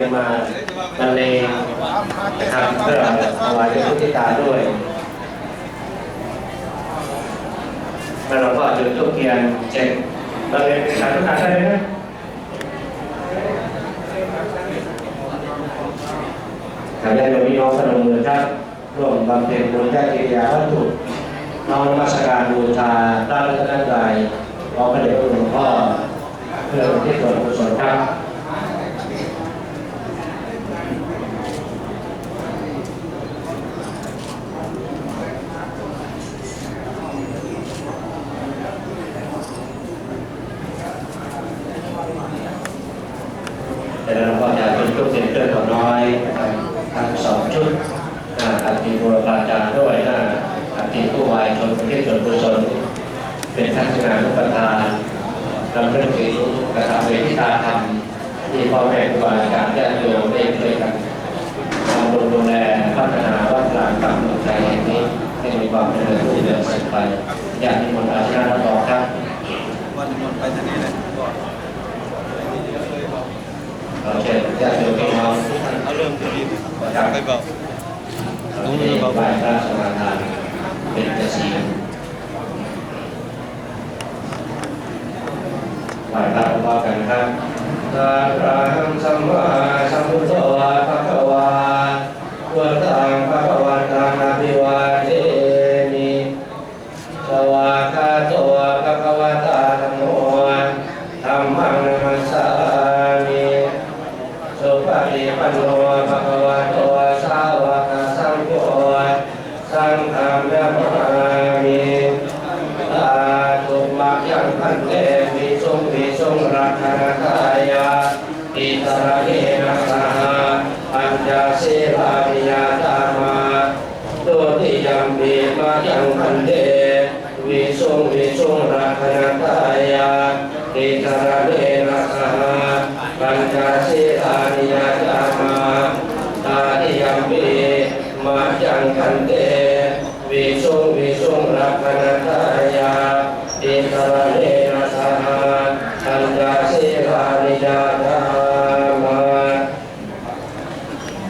มาบรรเลงนะครับเพื่อถวายเป็นพุทธิตาด้วยแล้วเราก็จุดทูปเทียนเจ็ดบรรเลงเป็นสายทุกการได้ไหมขออนุญาตโยมพี่น้องพนมมือครับร่วมบำเพ็ญบุญญากิริยาวัตถุน้อมมัสการบูชาพระรัตนตรัยของพระเดชพระคุณหลวงพ่อเพื่ออุที่ส่วนกุศลครับ แต่เราก็จะเป็น ชุดเซ็นเตอร์ของน้อยนะครับทั้งสองชุดอ่าอัฐิบุรพาจารย์ด้วยนะอัฐิผู้วายชนประเทศส่วนกุศลเป็นทัศนานุปทานนำเรื่องถึงกระทำเวทิตาธรรมที่พ่อแม่ครูบาอาจารย์ญาติโยมได้ช่วยกันบำรุงดูแลพัฒนาวัดกลางกับเมืองไทยแห่งนี้ให้มีความเจริญรุ่งเรืองสืบไปญาติมนต์อาชญารับรองครับวันนี้มันไปทางนี้เลยก็เราเชิญ ญาติโยมพี่น้องทุกท่านเอาเริ่มที่นี่ไปบอกตรงนี้บอกว่าพระสมาทานเป็นกสีไหว้พระพร้อมกันครับนารังสัมมาสัมพุทโธภะคะวาพุทธังภะคะวันตังอะภิวาเทมิสวากขาโตภะคะวะตาธัมโมธัมมังนัมสสามิ สุปฏิปันโนภะคะวะโตสาวกสังโฆสังฆัมยะมะมิตาตุมักยังพันเตวิสุงวิสุงรักขณทายาอิตระเนนะสหปัญจศีลาภิญาตามาตุติยัมปิมายังพันเตวิสุงวิสุงรักขณทายาอิตระเนนะสหปัญจศีลานิยตามา มาจังคันเตวิสุงวิสุงรักนัตายาอิตระเนนะสหะอันตาเสลานิยาตา